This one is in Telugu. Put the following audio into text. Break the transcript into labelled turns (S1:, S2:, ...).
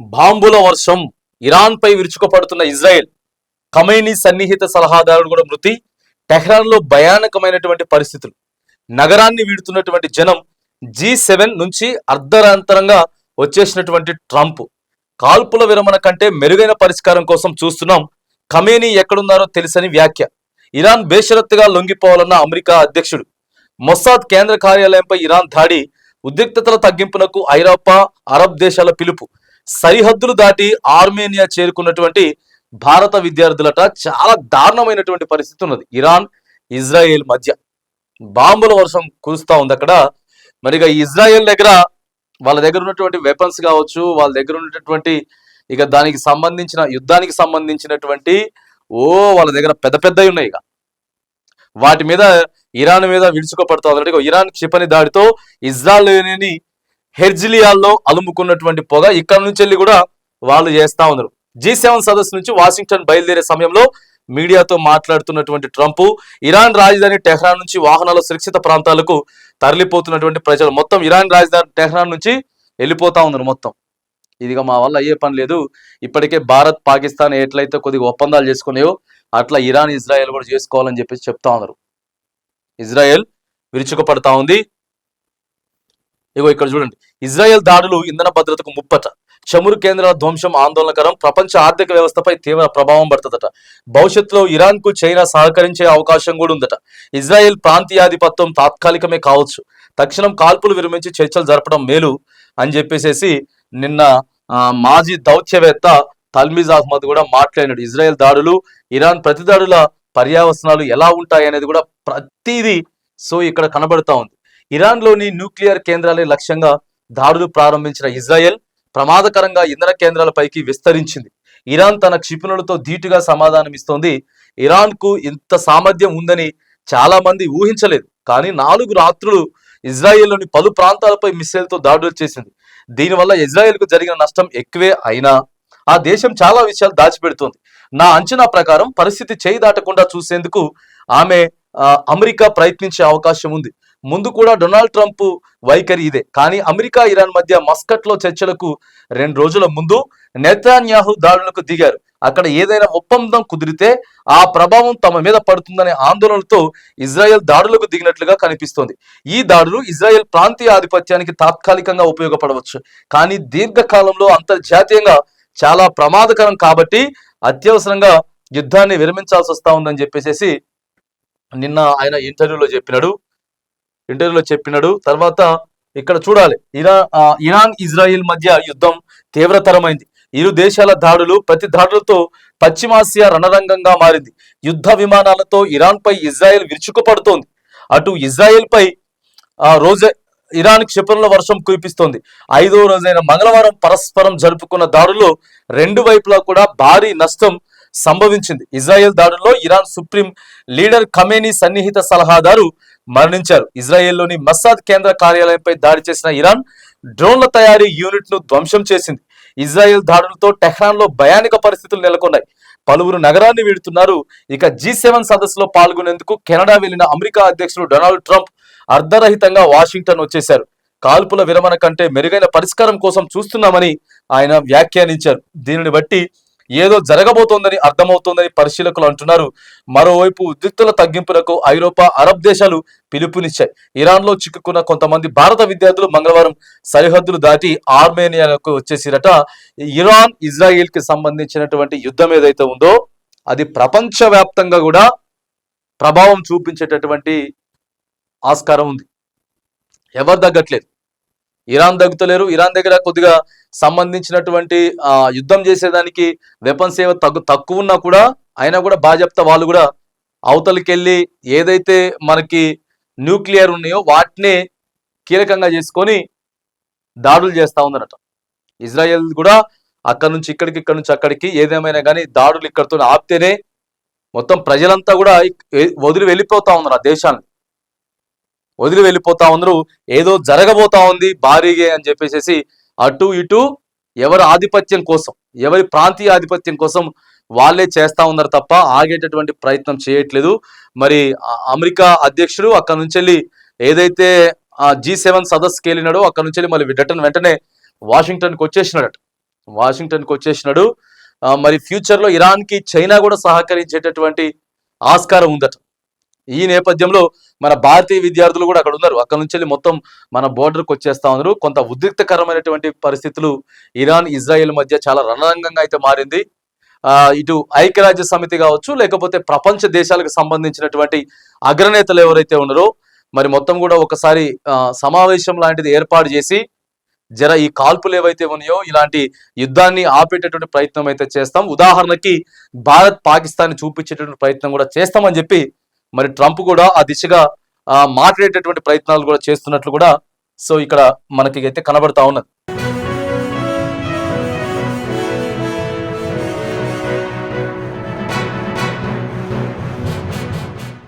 S1: బాంబుల వర్షం ఇరాన్ పై విరుచుకుపడుతున్న ఇజ్రాయెల్. ఖమైనీ సన్నిహిత సలహాదారుడు కూడా మృతి. టెహ్రాన్లో భయానకమైనటువంటి పరిస్థితులు. నగరాన్ని వీడుతున్నటువంటి జనం జీ సెవెన్ నుంచి అర్ధరాంతరంగా వచ్చేసినటువంటి ట్రంప్. కాల్పుల విరమణ కంటే మెరుగైన పరిష్కారం కోసం చూస్తున్నాం. ఖమేనీ ఎక్కడున్నారో తెలుసని వ్యాఖ్య. ఇరాన్ బేషరత్తుగా లొంగిపోవాలన్న అమెరికా అధ్యక్షుడు. మొస్సాద్ కేంద్ర కార్యాలయంపై ఇరాన్ దాడి. ఉద్రిక్తతల తగ్గింపునకు ఐరోపా అరబ్ దేశాల పిలుపు. సరిహద్దులు దాటి ఆర్మేనియా చేరుకున్నటువంటి భారత విద్యార్థులట చాలా దారుణమైనటువంటి పరిస్థితి ఉన్నది. ఇరాన్ ఇజ్రాయెల్ మధ్య బాంబుల వర్షం కురుస్తూ ఉంది అక్కడ. మరిగా ఇజ్రాయెల్ దగ్గర వాళ్ళ దగ్గర ఉన్నటువంటి వెపన్స్ కావచ్చు వాళ్ళ దగ్గర ఉన్నటువంటి ఇక దానికి సంబంధించిన యుద్ధానికి సంబంధించినటువంటి ఓ వాళ్ళ దగ్గర పెద్ద పెద్దవి ఉన్నాయి ఇక. వాటి మీద ఇరాన్ మీద విడుచుకోపడుతూ ఇరాన్ క్షిపణి దాడితో ఇజ్రాయెల్ని హెర్జిలియాల్లో అలుముకున్నటువంటి పొగ ఇక్కడ నుంచి వెళ్ళి కూడా వాళ్ళు చేస్తా ఉన్నారు. జీ సెవెన్ సదస్సు నుంచి వాషింగ్టన్ బయలుదేరే సమయంలో మీడియాతో మాట్లాడుతున్నటువంటి ట్రంప్ ఇరాన్ రాజధాని టెహ్రాన్ నుంచి వాహనాల సురక్షిత ప్రాంతాలకు తరలిపోతున్నటువంటి ప్రజలు మొత్తం ఇరాన్ రాజధాని టెహ్రాన్ నుంచి వెళ్ళిపోతా ఉన్నారు మొత్తం. ఇదిగా మా వల్ల అయ్యే పని లేదు. ఇప్పటికే భారత్ పాకిస్తాన్ ఎట్లయితే కొద్దిగా ఒప్పందాలు చేసుకున్నాయో అట్లా ఇరాన్ ఇజ్రాయెల్ కూడా చేసుకోవాలని చెప్పేసి చెప్తా ఉన్నారు. ఇజ్రాయెల్ విరుచుకుపడతా ఉంది. ఇగో ఇక్కడ చూడండి. ఇజ్రాయెల్ దాడులు ఇంధన భద్రతకు ముప్పట. చమురు కేంద్రాల ధ్వంసం ఆందోళనకరం. ప్రపంచ ఆర్థిక వ్యవస్థపై తీవ్ర ప్రభావం పడుతుందట. భవిష్యత్తులో ఇరాన్కు చైనా సహకరించే అవకాశం కూడా ఉందట. ఇజ్రాయెల్ ప్రాంతీయాధిపత్యం తాత్కాలికమే కావచ్చు. తక్షణం కాల్పులు విరమించి చర్చలు జరపడం మేలు అని చెప్పేసేసి నిన్న ఆ, మాజీ దౌత్యవేత్త తల్మీజ్ అహ్మద్ కూడా మాట్లాడినాడు. ఇజ్రాయెల్ దాడులు ఇరాన్ ప్రతిదాడుల పర్యావసనాలు ఎలా ఉంటాయి అనేది కూడా ప్రతిదీ సో ఇక్కడ కనబడుతా ఉంది. ఇరాన్లోని న్యూక్లియర్ కేంద్రాలే లక్ష్యంగా దాడులు ప్రారంభించిన ఇజ్రాయెల్ ప్రమాదకరంగా ఇంధన కేంద్రాలపైకి విస్తరించింది. ఇరాన్ తన క్షిపణులతో ధీటుగా సమాధానం ఇస్తోంది ఇరాన్కు ఇంత సామర్థ్యం ఉందని చాలా మంది ఊహించలేదు. కానీ నాలుగు రాత్రులు ఇజ్రాయెల్లోని పలు ప్రాంతాలపై మిస్సైల్తో దాడులు చేసింది. దీనివల్ల ఇజ్రాయెల్కు జరిగిన నష్టం ఎక్కువే అయినా ఆ దేశం చాలా విషయాలు దాచిపెడుతోంది. నా అంచనా ప్రకారం పరిస్థితి చేయి దాటకుండా చూసేందుకు ఆమె అమెరికా ప్రయత్నించే అవకాశం ఉంది. ముందు కూడా డొనాల్డ్ ట్రంప్ వైఖరి ఇదే. కానీ అమెరికా ఇరాన్ మధ్య మస్కట్లో చర్చలకు రెండు రోజుల ముందు నెతాన్యాహు దాడులకు దిగారు. అక్కడ ఏదైనా ఒప్పందం కుదిరితే ఆ ప్రభావం తమ మీద పడుతుందనే ఆందోళనలతో ఇజ్రాయెల్ దాడులకు దిగినట్లుగా కనిపిస్తోంది. ఈ దాడులు ఇజ్రాయెల్ ప్రాంతీయ ఆధిపత్యానికి తాత్కాలికంగా ఉపయోగపడవచ్చు. కానీ దీర్ఘకాలంలో అంతర్జాతీయంగా చాలా ప్రమాదకరం కాబట్టి అత్యవసరంగా యుద్ధాన్ని విరమించాల్సి వస్తా ఉందని చెప్పేసి నిన్న ఆయన ఇంటర్వ్యూలో చెప్పినాడు. ఇంటర్వ్యూలో చెప్పినాడు. తర్వాత ఇక్కడ చూడాలి. ఇరా ఇరాన్ ఇజ్రాయిల్ మధ్య యుద్ధం తీవ్రతరమైంది. ఇరు దేశాల దాడులు ప్రతి దాడులతో పశ్చిమాసియా రణరంగంగా మారింది. యుద్ధ విమానాలతో ఇరాన్ పై ఇజ్రాయెల్ విరుచుకుపడుతోంది. అటు ఇజ్రాయెల్ పై ఆ రోజే ఇరాన్ క్షిపణుల వర్షం కురిపిస్తోంది. ఐదో రోజైన మంగళవారం పరస్పరం జరుపుకున్న దాడుల్లో రెండు వైపులా కూడా భారీ నష్టం సంభవించింది. ఇజ్రాయెల్ దాడుల్లో ఇరాన్ సుప్రీం లీడర్ కమేనీ సన్నిహిత సలహాదారు మరణించారు. ఇజ్రాయెల్లోని మస్సాద్ కేంద్ర కార్యాలయంపై దాడి చేసిన ఇరాన్ డ్రోన్ల తయారీ యూనిట్ను ధ్వంసం చేసింది. ఇజ్రాయెల్ దాడులతో టెహ్రాన్లో భయానక పరిస్థితులు నెలకొన్నాయి. పలువురు నగరాన్ని వీడుతున్నారు. ఇక జీ సెవెన్ సదస్సులో పాల్గొనేందుకు కెనడా వెళ్ళిన అమెరికా అధ్యక్షుడు డొనాల్డ్ ట్రంప్ అర్ధరహితంగా వాషింగ్టన్ వచ్చేశారు. కాల్పుల విరమణ కంటే మెరుగైన పరిష్కారం కోసం చూస్తున్నామని ఆయన వ్యాఖ్యానించారు. దీనిని బట్టి ఏదో జరగబోతోందని అర్థమవుతోందని పరిశీలకులు అంటున్నారు. మరోవైపు ఉద్రిక్తుల తగ్గింపులకు ఐరోపా అరబ్ దేశాలు పిలుపునిచ్చాయి. ఇరాన్లో చిక్కుకున్న కొంతమంది భారత విద్యార్థులు మంగళవారం సరిహద్దులు దాటి ఆర్మేనియాకు వచ్చేసిరట. ఇరాన్ ఇజ్రాయిల్కి సంబంధించినటువంటి యుద్ధం ఏదైతే ఉందో అది ప్రపంచవ్యాప్తంగా కూడా ప్రభావం చూపించేటటువంటి ఆస్కారం ఉంది. ఎవరు తగ్గట్లేదు. ఇరాన్ దగ్గుతలేరు. ఇరాన్ దగ్గర కొద్దిగా సంబంధించినటువంటి ఆ, యుద్ధం చేసేదానికి వెపన్స్ ఏవో తగ్గు తక్కువ ఉన్నా కూడా అయినా కూడా బాజప్తా వాళ్ళు కూడా అవతలకెళ్ళి ఏదైతే మనకి న్యూక్లియర్ ఉన్నాయో వాటినే కీలకంగా చేసుకొని దాడులు చేస్తూ ఉందనట ఇజ్రాయెల్ కూడా అక్కడ నుంచి ఇక్కడికి ఇక్కడ నుంచి అక్కడికి ఏదేమైనా కానీ దాడులు ఇక్కడితో ఆపితేనే మొత్తం ప్రజలంతా కూడా వదిలి వెళ్ళిపోతా ఉన్నారు ఆ దేశాన్ని. వదిలి వెళ్ళిపోతా ఉన్నారు ఏదో జరగబోతా ఉంది భారీగా అని చెప్పేసి అటు ఇటు ఎవరి ఆధిపత్యం కోసం ఎవరి ప్రాంతీయ ఆధిపత్యం కోసం వాళ్ళే చేస్తా ఉన్నారు తప్ప ఆగేటటువంటి ప్రయత్నం చేయట్లేదు. మరి అమెరికా అధ్యక్షుడు అక్కడ నుంచి వెళ్ళి ఏదైతే జీ సెవెన్ సదస్సుకి వెళ్ళినాడో అక్కడ నుంచి వెళ్ళి మళ్ళీ రిటర్న్ వెంటనే వాషింగ్టన్కి వచ్చేసినాడట. వాషింగ్టన్కి వచ్చేసినాడు. మరి ఫ్యూచర్లో ఇరాన్కి చైనా కూడా సహకరించేటటువంటి ఆస్కారం ఉందట. ఈ నేపథ్యంలో మన భారతీయ విద్యార్థులు కూడా అక్కడ ఉన్నారు. అక్కడ నుంచి వెళ్ళి మొత్తం మన బోర్డర్కి వచ్చేస్తా ఉన్నారు. కొంత ఉద్రిక్తకరమైనటువంటి పరిస్థితులు ఇరాన్ ఇజ్రాయెల్ మధ్య చాలా రణరంగంగా అయితే మారింది. ఇటు ఐక్యరాజ్య సమితి కావచ్చు లేకపోతే ప్రపంచ దేశాలకు సంబంధించినటువంటి అగ్రనేతలు ఎవరైతే ఉన్నారో మరి మొత్తం కూడా ఒకసారి సమావేశం లాంటిది ఏర్పాటు చేసి జర ఈ కాల్పులు ఏవైతే ఉన్నాయో ఇలాంటి యుద్ధాన్ని ఆపేటటువంటి ప్రయత్నం అయితే చేస్తాం. ఉదాహరణకి భారత్ పాకిస్తాన్ చూపించేటటువంటి ప్రయత్నం కూడా చేస్తామని చెప్పి మరి ట్రంప్ కూడా ఆ దిశగా ఆ, మాట్లాడేటటువంటి ప్రయత్నాలు కూడా చేస్తున్నట్లు కూడా సో ఇక్కడ మనకి అయితే కనబడతా ఉన్నది.